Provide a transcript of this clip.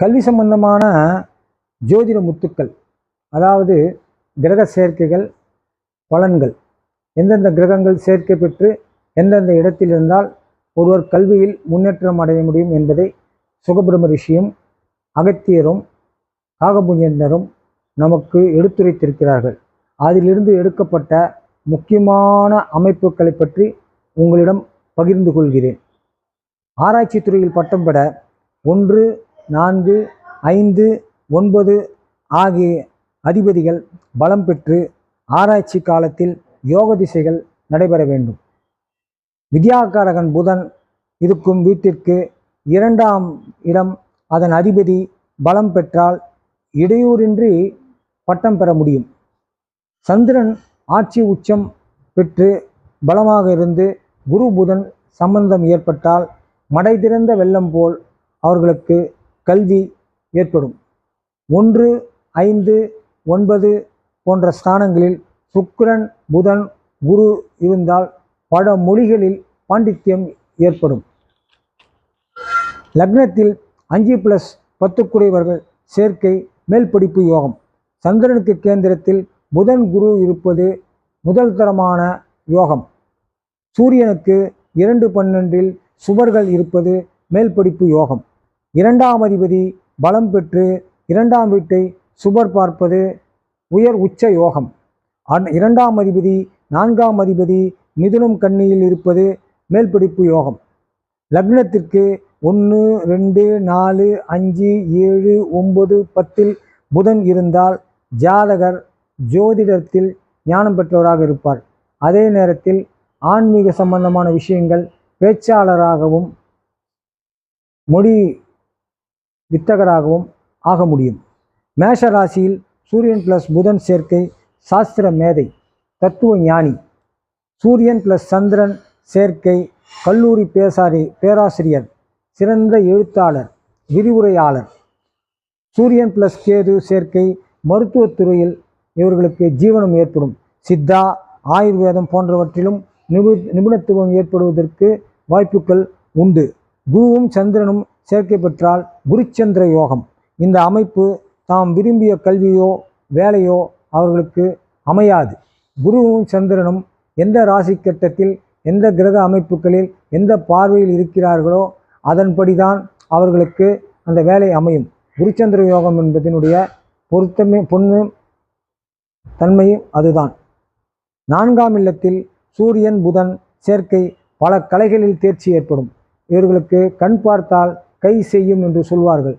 கல்வி சம்பந்தமான ஜோதிட முத்துக்கள் அதாவது கிரக சேர்க்கைகள் பலன்கள். எந்தெந்த கிரகங்கள் சேர்க்கை பெற்று எந்தெந்த இடத்தில் இருந்தால் ஒருவர் கல்வியில் முன்னேற்றம் அடைய முடியும் என்பதை சுகபிரம ரிஷியும் அகத்தியரும் காகபுஞ்சனரும் நமக்கு எடுத்துரைத்திருக்கிறார்கள். அதிலிருந்து எடுக்கப்பட்ட முக்கியமான அமைப்புகளை பற்றி உங்களிடம் பகிர்ந்து கொள்கிறேன். ஆராய்ச்சி துறையில் பட்டம் பெற ஒன்று நான்கு ஐந்து ஒன்பது ஆகிய அதிபதிகள் பலம் பெற்று ஆராய்ச்சி காலத்தில் யோக திசைகள் நடைபெற வேண்டும். வித்யாகாரகன் புதன் இருக்கும் வீட்டிற்கு இரண்டாம் இடம் அதன் அதிபதி பலம் பெற்றால் இடையூறின்றி பட்டம் பெற முடியும். சந்திரன் ஆட்சி உச்சம் பெற்று பலமாக இருந்து குரு புதன் சம்பந்தம் ஏற்பட்டால் மடை திறந்த வெள்ளம் போல் அவர்களுக்கு கல்வி ஏற்படும். ஒன்று ஐந்து ஒன்பது போன்ற ஸ்தானங்களில் சுக்கிரன் புதன் குரு இருந்தால் பல மொழிகளில் பாண்டித்யம் ஏற்படும். லக்னத்தில் அஞ்சு பிளஸ் பத்துக்குடையவர்கள் சேர்க்கை மேல் படிப்பு யோகம். சந்திரனுக்கு கேந்திரத்தில் புதன் குரு இருப்பது முதல் தரமான யோகம். சூரியனுக்கு இரண்டு பன்னெண்டில் சுவர்கள் இருப்பது மேல் படிப்பு யோகம். இரண்டாம் அதிபதி பலம் பெற்று இரண்டாம் வீட்டை சுபர் பார்ப்பது உயர் உச்ச யோகம். அன்- இரண்டாம் அதிபதி நான்காம் அதிபதி மிதுனம் கண்ணியில் இருப்பது மேல்பிடிப்பு யோகம். லக்னத்திற்கு ஒன்று ரெண்டு நாலு அஞ்சு ஏழு ஒன்பது பத்தில் புதன் இருந்தால் ஜாதகர் ஜோதிடத்தில் ஞானம் பெற்றவராக இருப்பார். அதே நேரத்தில் ஆன்மீக சம்பந்தமான விஷயங்கள் பேச்சாளராகவும் மொழி வித்தகராகவும் ஆக முடியும். மேஷ ராசியில் சூரியன் பிளஸ் புதன் சேர்க்கை சாஸ்திர மேதை தத்துவ ஞானி. சூரியன் பிளஸ் சந்திரன் சேர்க்கை கல்லூரி பேசாரி பேராசிரியர் சிறந்த எழுத்தாளர் விரிவுரையாளர். சூரியன் பிளஸ் கேது சேர்க்கை மருத்துவத்துறையில் இவர்களுக்கு ஜீவனம் ஏற்படும். சித்தா ஆயுர்வேதம் போன்றவற்றிலும் நிபு நிபுணத்துவம் ஏற்படுவதற்கு வாய்ப்புகள் உண்டு. குருவும் சந்திரனும் சேர்க்கை பெற்றால் குருச்சந்திர யோகம். இந்த அமைப்பு தாம் விரும்பிய கல்வியோ வேலையோ அவர்களுக்கு அமையாது. குருவும் சந்திரனும் எந்த ராசி கட்டத்தில் எந்த கிரக அமைப்புகளில் எந்த பார்வையில் இருக்கிறார்களோ அதன்படிதான் அவர்களுக்கு அந்த வேலை அமையும். குருச்சந்திர யோகம் என்பதனுடைய பொருத்தமே பொண்ணு தன்மையும் அதுதான். நான்காம் இல்லத்தில் சூரியன் புதன் சேர்க்கை பல கலைகளில் தேர்ச்சி ஏற்படும். இவர்களுக்கு கண் பார்த்தால் கை செய்யும் என்று சொல்வார்கள்.